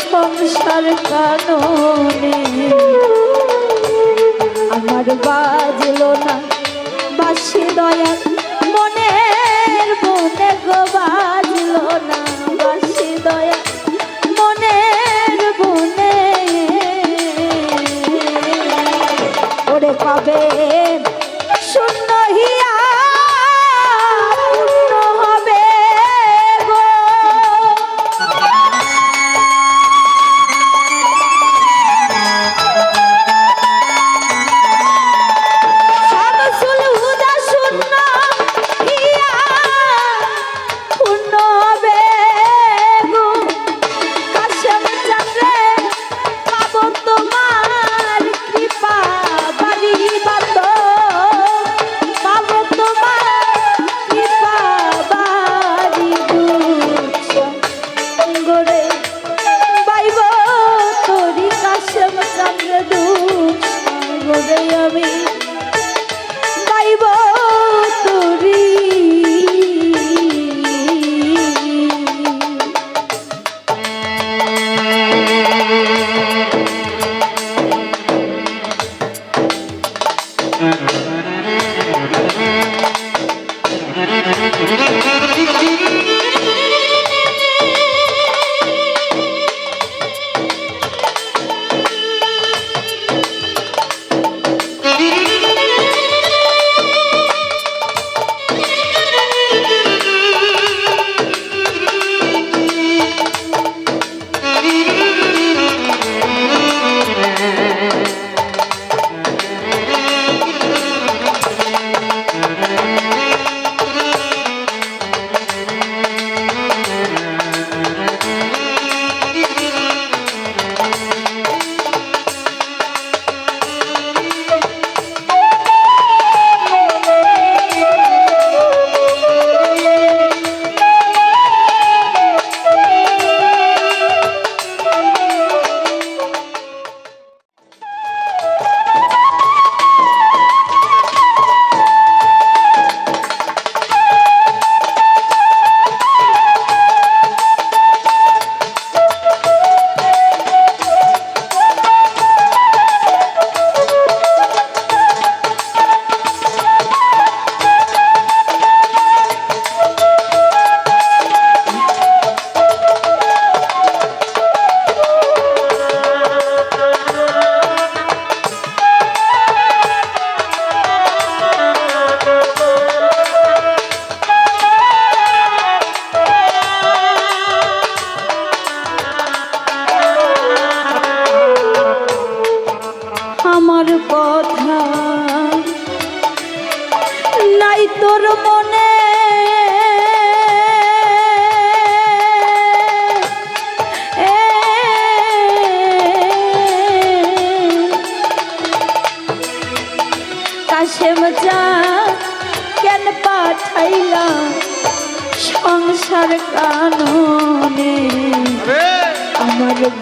সংসার কাননে। আমার বাজলো না বাসি দয়া, মনের বনে গো বাজলো না বাসি দয়া, মনের বনে ওরে পাবে শূন্য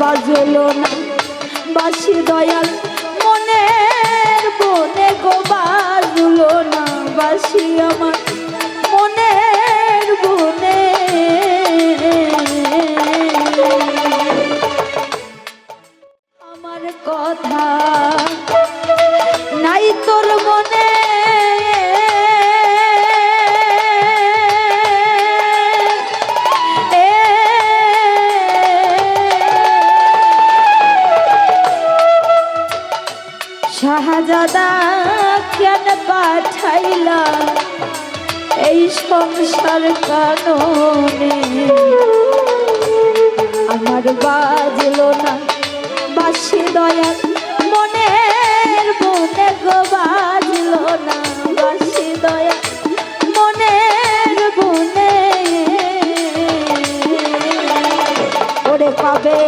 বাজলো না। বাসি দয়াল মনের বনে গো বাজলো না। বাসি আমার মনের বনে। আমার কথা নাই তোর মনে। পাইলা এই সংসার কাননে। আমার বাজল না বাসি দয়াল, মনের মনে গো বাজল না বাসি দয়াল, মনের মনে। ওরে কবে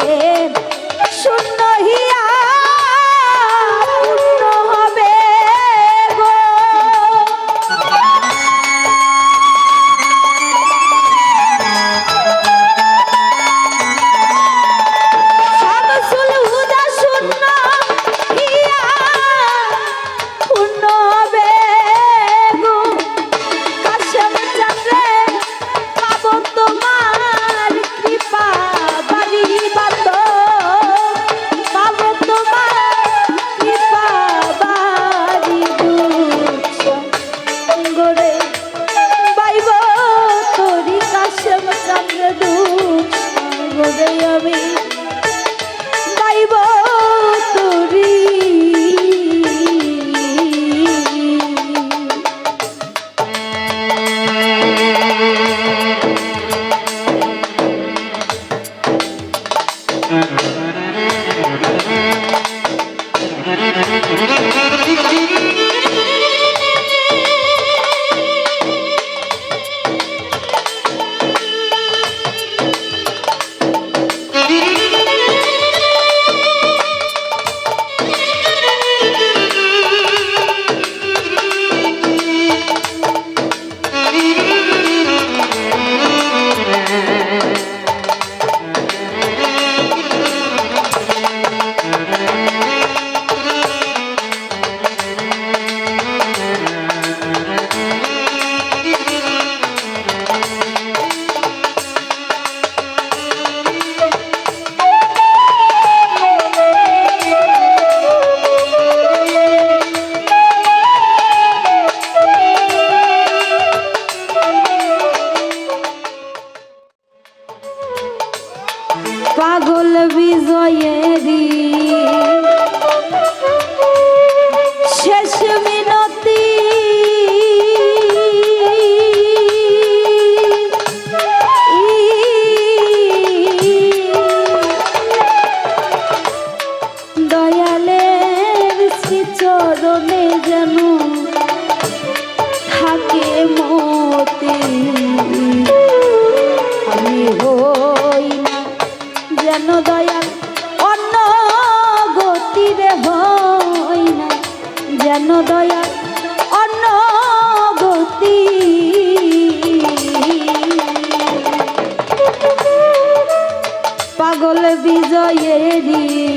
দয়াল অন্য গতি পাগল বিজয়েরি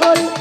পাগল